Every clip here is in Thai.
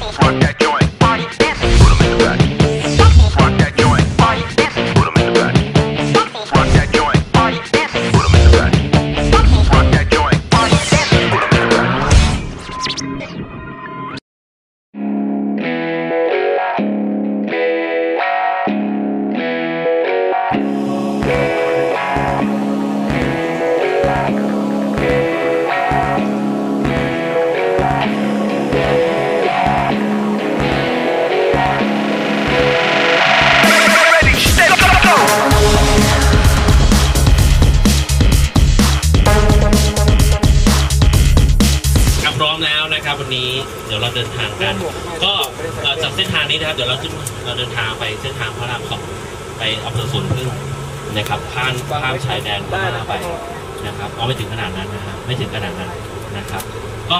Rock that joint. ข้ามข้ามชายแดนพม่าไปนะครับเอาไม่ถึงขนาดนั้นนะครับไม่ถึงขนาดนั้นนะครับ ก็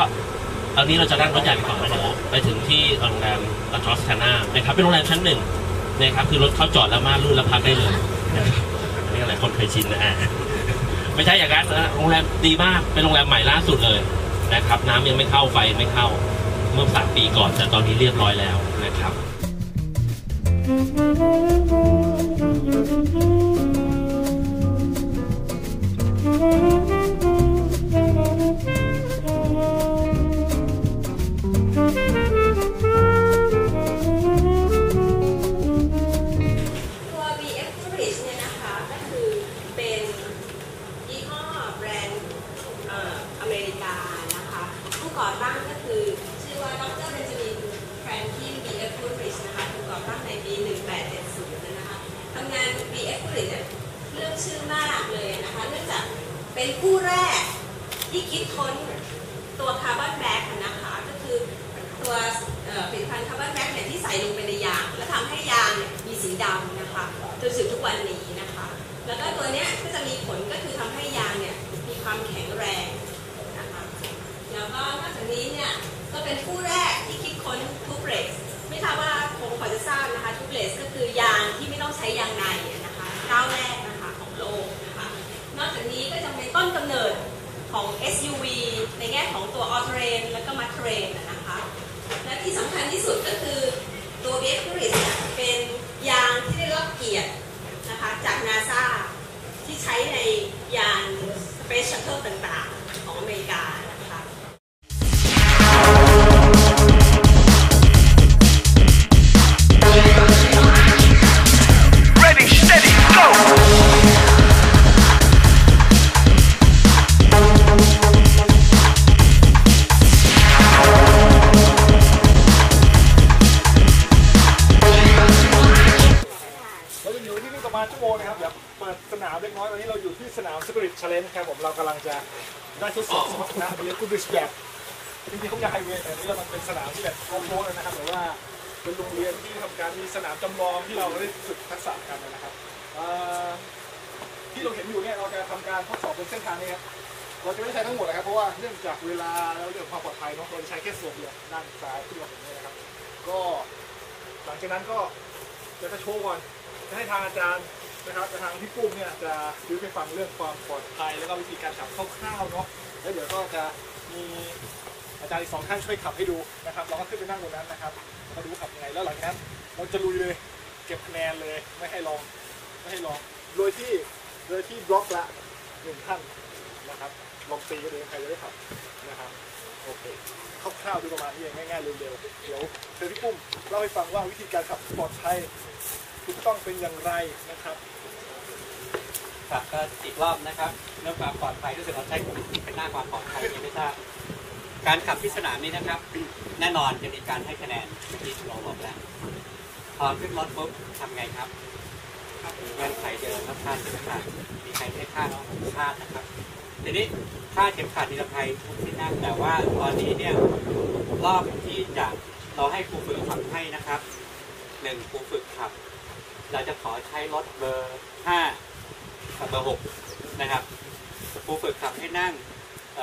ตอนนี้เราจะนั่งรถใหญ่ไปก่อนนะเดี๋ยวไปถึงที่โรงแรมลาทรอสคาน่านะครับเป็นโรงแรมชั้นหนึ่งนะครับคือรถเข้าจอดแล้วมารูดแล้วพักได้เลยนะครับอันนี้หลายคนเคยชินนะอะไม่ใช่อย่างนั้นนะโรงแรมดีมากเป็นโรงแรมใหม่ล่าสุดเลยนะครับ น้ำยังไม่เข้าไฟไม่เข้าเมื่อสามปีก่อนแต่ตอนนี้เรียบร้อยแล้วนะครับตัว thank you. เป็นผู้แรกที่คิดค้นตัวคาร์บอนแบ็กนะคะก็คือตัวผลิตภัณฑ์คาร์บอนแบ็กเนี่ยที่ใส่ลงไปในยาง แล้วทำให้ยางเนี่ยมีสีดำนะคะจนถึงทุกวันนี้นะคะ แล้วก็ตัวเนี้ยก็จะมีผลก็คือทำให้ยางเนี่ยมีความแข็งแรงนะคะแล้วก็นอกจากนี้เนี่ยก็เป็นผู้แรกที่คิดค้นทูเบรสไม่ทราบว่าคงพอจะทราบนะคะทูเบรสก็คือยางที่ไม่ต้องใช้ยาง กำเนิดของ SUV ในแง่ของตัว All Terrain และก็ Mud Terrain นะนะคะ และที่สำคัญที่สุดก็คือตัว v e c t o r i s เนี่ยเป็นยางที่ได้รับเกียรตินะคะจากนาซาที่ใช้ในยาน Space Shuttle ต่าง ได้ทดสอบสมรรถนะเรียนกูบิชแบบจริงๆเขาอยากไฮเวย์แต่นี้เรามันเป็นสนามที่แบบโค้งๆนะครับแต่ว่าเป็นโรงเรียนที่ทำการมีสนามจำลองที่เราได้ฝึกทักษะกันนะครับที่เราเห็นอยู่เนี่ยเราจะทำการทดสอบบนเส้นทางนี้ครับเราจะไม่ใช้ทั้งหมดนะครับเพราะว่าเนื่องจากเวลาแล้วเรื่องความปลอดภัยเนาะเราจะใช้แค่ส่วนเดียวด้านซ้ายที่เราเห็นนี่นะครับ ก็หลังจากนั้นก็จะจะโชว์ก่อนจะให้ทางอาจารย์ นะครับทางพี่ปุ้มเนี่ยจะยื้อไปฟังเรื่องความปลอดภัยแล้วก็วิธีการขับคร่าวๆเนาะแล้วเดี๋ยวก็จะมีอาจารย์อีกสองท่านช่วยขับให้ดูนะครับ เราก็ขึ้นไปนั่งตรงนั้นนะครับมาดูขับยังไงแล้วหลังจากนั้น เราจะลุยเลยเก็บคะแนนเลยไม่ให้ลองไม่ให้ลองโดยที่โดยที่บล็อกละหนึ่งท่านนะครับลองตีกันดูใครจะได้ขับนะครับโอเคคร่าวๆดูประมาณนี้เองง่ายๆเร็วๆเดี๋ยวเชิญพี่ปุ้มเล่าให้ฟังว่าวิธีการขับปลอดภัย ถูกต้องเป็นอย่างไรนะครับครับก็อีกรอบนะครับเรื่องความปลอดภัยรู้สึกเราใช้เป็นหน้าความปลอดภัยยังไม่ทราบการขับที่สนามนี้นะครับ แน่นอนจะมีการให้คะแนนที่เราบอกแล้วพอขึ้นรถปุ๊บทำไงครับเงื่อนไขเดิมครับคาดเข็มขัดมีใครไม่คาดเนาะคาดนะครับทีนี้ค่าเข็มขัดนิรภัยทุกที่นั่งแต่ว่าตอนนี้เนี่ยรอบที่จะเราให้ครูฝึกขับให้นะครับหนึ่งครูฝึกขับ เราจะขอใช้รถเบอร์ห้ากับเบอร์หกนะครับครูฝึกขับให้นั่งเ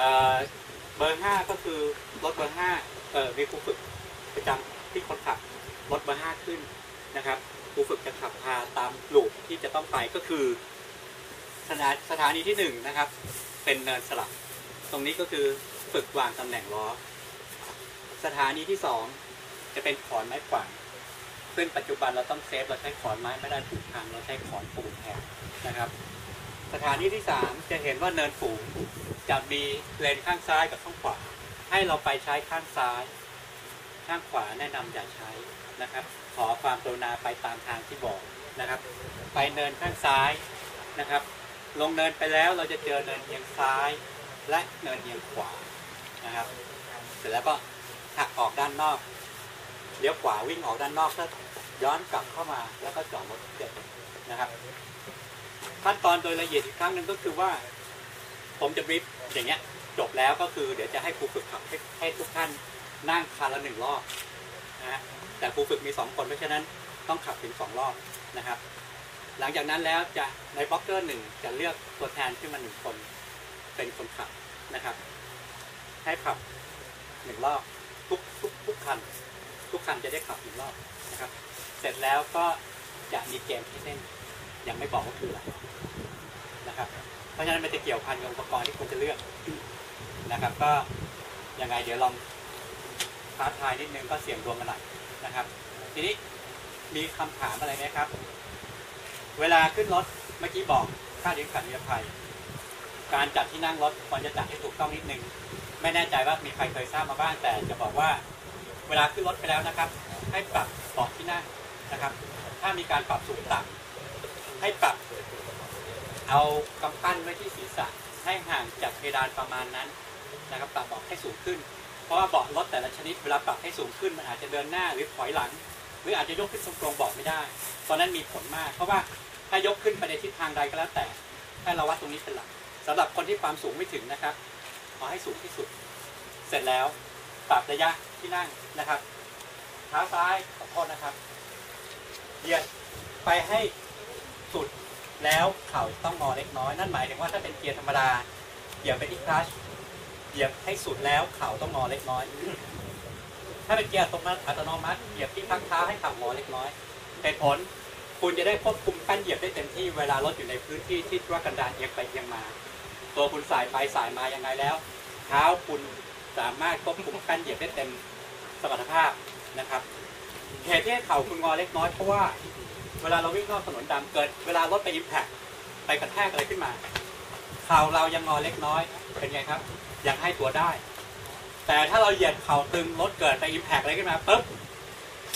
เบอร์ห้าก็คือรถเบอร์ห้าเออมีครูฝึกประจำที่คนขับรถเบอร์ห้าขึ้นนะครับครูฝึกจะขับพาตามลูปที่จะต้องไปก็คือสถาสถานีที่หนึ่งนะครับ เป็นเนินสลับ ตรงนี้ก็คือฝึกวางตำแหน่งล้อ สถานีที่สองจะเป็นขอนไม้ขวาง ซึ่งปัจจุบันเราต้องเซฟเราใช้ขอนไม้ไม่ได้ผูกพังเราใช้ขอนปูนแทนนะครับ สถานีที่สามจะเห็นว่าเนินสูงจะมีเลนข้างซ้ายกับข้างขวา ให้เราไปใช้ข้างซ้าย ข้างขวาแนะนำอย่าใช้นะครับ ขอความกรุณาไปตามทางที่บอกนะครับ ไปเนินข้างซ้ายนะครับ ลงเนินไปแล้วเราจะเจอเนินเอียงซ้าย และเนินเอียงขวานะครับ เสร็จแล้วก็หักออกด้านนอกเลี้ยวขวาวิ่งออกด้านนอกแล้ว ย้อนกลับเข้ามาแล้วก็จอดรถเสร็จนะครับ ขั้นตอนโดยละเอียดอีกครั้งหนึ่งก็คือว่า ผมจะบรีฟอย่างเงี้ย จบแล้วก็คือเดี๋ยวจะให้ครูฝึกขับให้ให้ทุกท่านนั่งคันละหนึ่งรอบนะฮะแต่ครูฝึกมีสองคนเพราะฉะนั้นต้องขับถึงสองรอบนะครับ หลังจากนั้นแล้วจะในบล็อกเกอร์หนึ่งจะเลือกตัวแทนขึ้นมาหนึ่งคนเป็นคนขับนะครับ ให้ขับหนึ่งรอบทุกทุกทุกคัน ทุกคันจะได้ขับหนึ่งรอบนะครับ ร็จแล้วก็จะมีเกมให้เล่นยังไม่บอกว่าคืออะไรนะครับ เพราะฉะนั้นมันจะเกี่ยวพันกับอุปกรณ์ที่คุณจะเลือกนะครับ ก็ยังไงเดี๋ยวลองท้าทายนิดนึงก็เสี่ยงดวงกันหน่อยนะครับ ทีนี้มีคำถามอะไรไหมครับ เวลาขึ้นรถเมื่อกี้บอกค่าเลี้ยงขันนิรภัย การจัดที่นั่งรถควรจะจัดให้ถูกต้องนิดนึง ไม่แน่ใจว่ามีใครเคยทราบมาบ้างแต่จะบอกว่า เวลาขึ้นรถไปแล้วนะครับ ให้ปรับเบาะที่นั่ง นะครับ ถ้ามีการปรับสูงต่ำให้ปรับเอากำปั้นไว้ที่ศีรษะ ให้ห่างจากเพดานประมาณนั้นนะครับปรับเบาะให้สูงขึ้น เพราะว่าเบาะรถแต่ละชนิดเวลาปรับให้สูงขึ้นมันอาจจะเดินหน้าหรือถอยหลัง หรืออาจจะยกขึ้นตรงๆเบาะไม่ได้ตอนนั้นมีผลมาก เพราะว่าถ้ายกขึ้นไปในทิศทางใดก็แล้วแต่ ให้เราวัดตรงนี้เป็นหลักสำหรับคนที่ความสูงไม่ถึงนะครับเอให้สูงที่สุด เสร็จแล้วปรับระยะที่นั่งนะครับเท้าซ้ายขอโทษนะครับ เหยียดไปให้สุดแล้วเข่าต้องงอเล็กน้อย นั่นหมายถึงว่าถ้าเป็นเกียร์ธรรมดาเหยียบไปที่คลัชเหยียบให้สุดแล้วเข่าต้องงอเล็กน้อย ถ้าเป็นเกียร์อัตโนมัติเหยียบที่พักเท้าให้เข่างอเล็กน้อยเหตุผลคุณจะได้ควบคุมกั้นเหยียบได้เต็มที่เวลารถอยู่ในพื้นที่ที่ว่ากันดารเอียงไปเอียงมา ตัวคุณสายไปสายมายังไงแล้ว เท้าคุณสามารถควบคุมกั้นเหยียบได้เต็มสมรรถภาพนะครับ เหตุที่เข่าคุณงอเล็กน้อยเพราะว่าเวลาเราวิ่งนอกถนนดำเกิด เวลารถไปอิมแพคไปกระแทกอะไรขึ้นมาเข่าเรายังงอเล็กน้อยเป็นไงครับ ยังให้ตัวได้ แต่ถ้าเราเหยียดเข่าตึงรถเกิดไปอิมแพคอะไรขึ้นมาปุ๊บ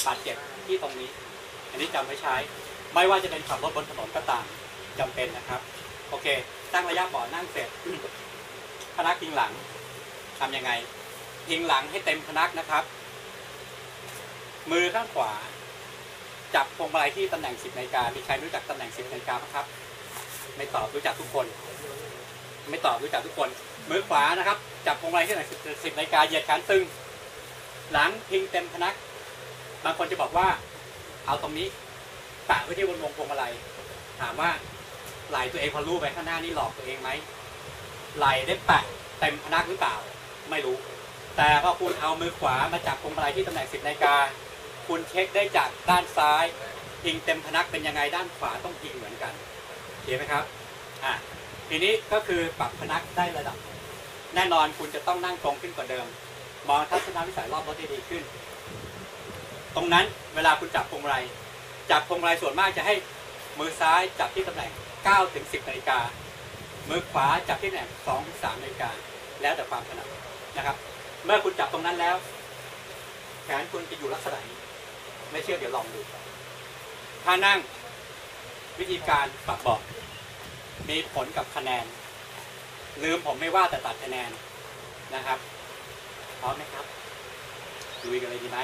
บาดเจ็บที่ตรงนี้ อันนี้จำไว้ใช้ ไม่ว่าจะเป็นขับรถบนถนนก็ตามจำเป็นนะครับ โอเค ตั้งระยะเบาะนั่งเสร็จพนักพิงหลังทำยังไงพิงหลังให้เต็มพนักนะครับ มือข้างขวา จับพวงมาลัยที่ตำแหน่ง10นาฬิกามีใครรู้จักตำแหน่ง10นาฬิกาไหมครับ ไม่ตอบรู้จักทุกคน ไม่ตอบรู้จักทุกคน มือขวานะครับ จับพวงมาลัยที่ตำแหน่ง10นาฬิกาเหยียดแขนตึง หลังพิงเต็มพนัก บางคนจะบอกว่า เอาตรงนี้ปะไว้ที่บนวงพวงมาลัยถามว่าไหลตัวเองพอรู้ไปข้างหน้านี่หลอกตัวเองไหมไหลได้แปะเต็มพนักหรือเปล่า ไม่รู้ แต่พอคุณเอามือขวามาจับพวงมาลัยที่ตำแหน่งสิบนาฬิกา คุณเช็คได้จากด้านซ้ายพิงเต็มพนักเป็นยังไงด้านขวาต้องพิงเหมือนกันเห็นไหมครับอะทีนี้ก็คือปรับพนักได้ระดับ แน่นอนคุณจะต้องนั่งตรงขึ้นกว่าเดิม มองทัศนวิสัยรอบรถได้ดีขึ้น ตรงนั้นเวลาคุณจับพวงมาลัยจับพวงมาลัยส่วนมากจะให้มือซ้ายจับที่ตำแหน่ง9ถึง10นาฬิกามือขวาจับที่ตำแหน่ง2ถึง3นาฬิกาแล้วแต่ความถนัดนะครับ เมื่อคุณจับตรงนั้นแล้ว แขนคุณจะอยู่ลักษณะนี้ ไม่เชื่อเดี๋ยวลองดูถ้านั่งวิธีการปรับเบาะมีผลกับคะแนน ลืมผมไม่ว่าแต่ตัดคะแนนนะครับพร้อมไหมครับดูกันเลยดีไหม